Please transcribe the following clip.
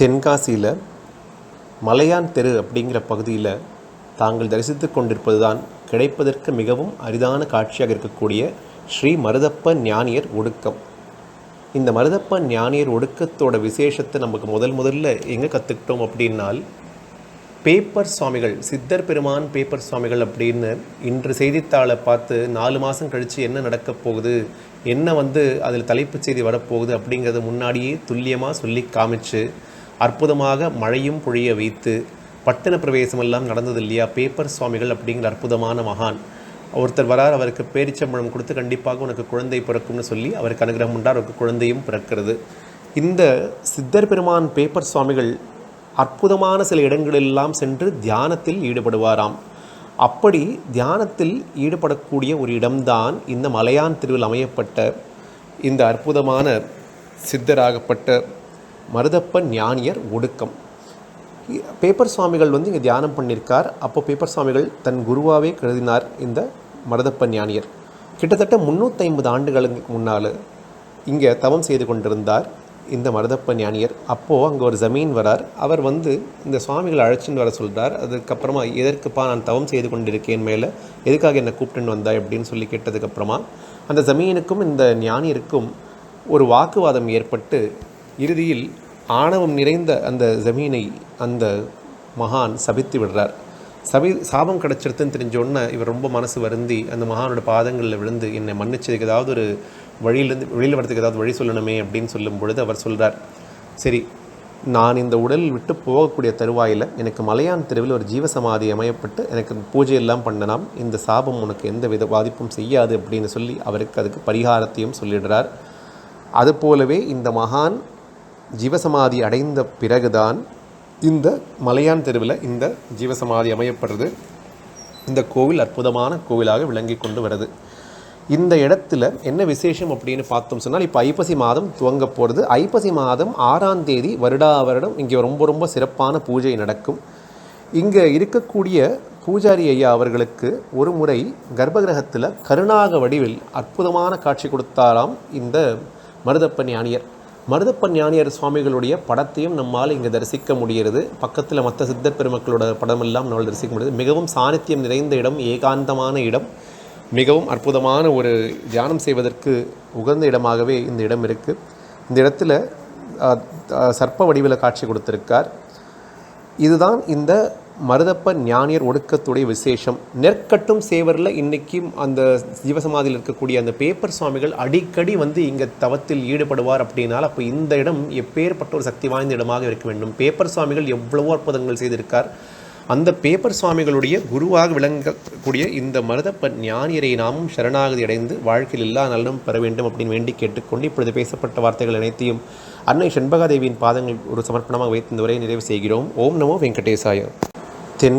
தென்காசியில் மலையான் தெரு அப்படிங்கிற பகுதியில் தாங்கள் தரிசித்து கொண்டிருப்பது தான் கிடைப்பதற்கு மிகவும் அரிதான காட்சியாக இருக்கக்கூடிய ஸ்ரீ மருதப்ப ஞானியர் ஒடுக்கம். இந்த மருதப்ப ஞானியர் ஒடுக்கத்தோட விசேஷத்தை நமக்கு முதல் முதல்ல எங்கே கற்றுக்கிட்டோம் அப்படின்னால் பேப்பர் சுவாமிகள் சித்தர் பெருமான் பேப்பர் சுவாமிகள் அப்படின்னு இன்று செய்தித்தாளை பார்த்து நாலு மாதம் கழித்து என்ன நடக்கப் போகுது என்ன வந்து அதில் தலைப்புச் செய்தி வரப்போகுது அப்படிங்கிறத முன்னாடியே துல்லியமாக சொல்லி காமிச்சு அற்புதமாக மழையும் பொழிய வைத்து பட்டண பிரவேசமெல்லாம் நடந்தது இல்லையா பேப்பர் சுவாமிகள் அப்படிங்கிற அற்புதமான மகான். ஒருத்தர் வரார் அவருக்கு பேரிச்சம்பழம் கொடுத்து கண்டிப்பாக உனக்கு குழந்தை பிறக்கும்னு சொல்லி அவருக்கு அனுகிரகம் உண்டார் அவருக்கு குழந்தையும் பிறக்கிறது. இந்த சித்தர் பெருமான் பேப்பர் சுவாமிகள் அற்புதமான சில இடங்களெல்லாம் சென்று தியானத்தில் ஈடுபடுவாராம். அப்படி தியானத்தில் ஈடுபடக்கூடிய ஒரு இடம்தான் இந்த மலையான் திருவில் அமையப்பட்ட இந்த அற்புதமான சித்தராகப்பட்ட மருதப்ப ஞானியர் ஒடுக்கம். பேப்பர் சுவாமிகள் வந்து இங்கே தியானம் பண்ணியிருக்கார் அப்போ பேப்பர் சுவாமிகள் தன் குருவாகவே கருதினார் இந்த மருதப்ப ஞானியர். கிட்டத்தட்ட முந்நூற்றி ஆண்டுகளுக்கு முன்னால் இங்கே தவம் செய்து கொண்டிருந்தார் இந்த மருதப்ப ஞானியர். அப்போது அங்கே ஒரு ஜமீன் வரார். அவர் வந்து இந்த சுவாமிகளை அழைச்சின்னு வர சொல்கிறார் அதுக்கப்புறமா எதற்குப்பா நான் தவம் செய்து கொண்டிருக்கேன் மேலே எதுக்காக என்னை கூப்பிட்டுன்னு வந்தாய் அப்படின்னு சொல்லி கேட்டதுக்கப்புறமா அந்த ஜமீனுக்கும் இந்த ஞானியருக்கும் ஒரு வாக்குவாதம் ஏற்பட்டு இறுதியில் ஆணவம் நிறைந்த அந்த ஜமீனை அந்த மகான் சபித்து விடுறார். சபி சாபம் கிடச்சிருத்துன்னு தெரிஞ்சோடனே இவர் ரொம்ப மனசு வருந்தி அந்த மகானோட பாதங்களில் விழுந்து என்னை மன்னிச்சதுக்கு ஏதாவது ஒரு வழியிலேருந்து வெளியில் வரதுக்கு ஏதாவது வழி சொல்லணுமே அப்படின்னு சொல்லும் பொழுது அவர் சொல்கிறார் சரி நான் இந்த உடல் விட்டு போகக்கூடிய தருவாயில் எனக்கு மலையான் தெருவில் ஒரு ஜீவசமாதி அமையப்பட்டு எனக்கு பூஜையெல்லாம் பண்ணலாம். இந்த சாபம் உனக்கு எந்த வித பாதிப்பும் செய்யாது அப்படின்னு சொல்லி அவருக்கு அதுக்கு பரிகாரத்தையும் சொல்லிடுறார். அதுபோலவே இந்த மகான் ஜீவசமாதி அடைந்த பிறகுதான் இந்த மலையான் தெருவில் இந்த ஜீவசமாதி அமையப்படுறது. இந்த கோவில் அற்புதமான கோவிலாக விளங்கி கொண்டு வருது இந்த இடத்துல என்ன விசேஷம் அப்படின்னு பார்த்தோம் சொன்னால் இப்போ ஐப்பசி மாதம் துவங்க போகிறது. ஐப்பசி மாதம் ஆறாம் தேதி வருடா வருடம் இங்கே ரொம்ப ரொம்ப சிறப்பான பூஜை நடக்கும். இங்கே இருக்கக்கூடிய பூஜாரி ஐயா அவர்களுக்கு ஒரு முறை கர்ப்பகிரகத்தில் கருணாக வடிவில் அற்புதமான காட்சி கொடுத்தாராம் இந்த மருதப்ப ஞானியர். மருதப்ப ஞானியர் சுவாமிகளுடைய படத்தையும் நம்மால் இங்கே தரிசிக்க முடிகிறது. பக்கத்தில் மற்ற சித்தர் பெருமக்களோட படமெல்லாம் நம்மளால் தரிசிக்க முடியுது. மிகவும் சாநித்தியம் நிறைந்த இடம் ஏகாந்தமான இடம். மிகவும் அற்புதமான ஒரு தியானம் செய்வதற்கு உகந்த இடமாகவே இந்த இடம் இருக்குது இந்த இடத்துல சர்ப்ப வடிவில் காட்சி கொடுத்துருக்கார். இதுதான் இந்த மருதப்ப ஞானியர் ஒடுக்கத்துடைய விசேஷம். நெற்கட்டும் சேவரில் இன்றைக்கும் அந்த ஜீவசமாதியில் இருக்கக்கூடிய அந்த பேப்பர் சுவாமிகள் அடிக்கடி வந்து இங்கே தவத்தில் ஈடுபடுவார் அப்படின்னால் அப்போ இந்த இடம் எப்பேற்பட்ட ஒரு சக்தி வாய்ந்த இடமாக இருக்க வேண்டும். பேப்பர் சுவாமிகள் எவ்வளவோ அற்புதங்கள் செய்திருக்கார். அந்த பேப்பர் சுவாமிகளுடைய குருவாக விளங்கக்கூடிய இந்த மருதப்ப ஞானியரை நாமும் சரணாகதி அடைந்து வாழ்க்கையில் எல்லா நலனும் பெற வேண்டும் அப்படின்னு வேண்டி கேட்டுக்கொண்டு இப்பொழுது பேசப்பட்ட வார்த்தைகள் அனைத்தையும் அன்னை செண்பகாதேவியின் பாதங்கள் ஒரு சமர்ப்பணமாக வைத்து இந்த உரையை நிறைவு செய்கிறோம். ஓம் நமோ வெங்கடேசாயம் தென்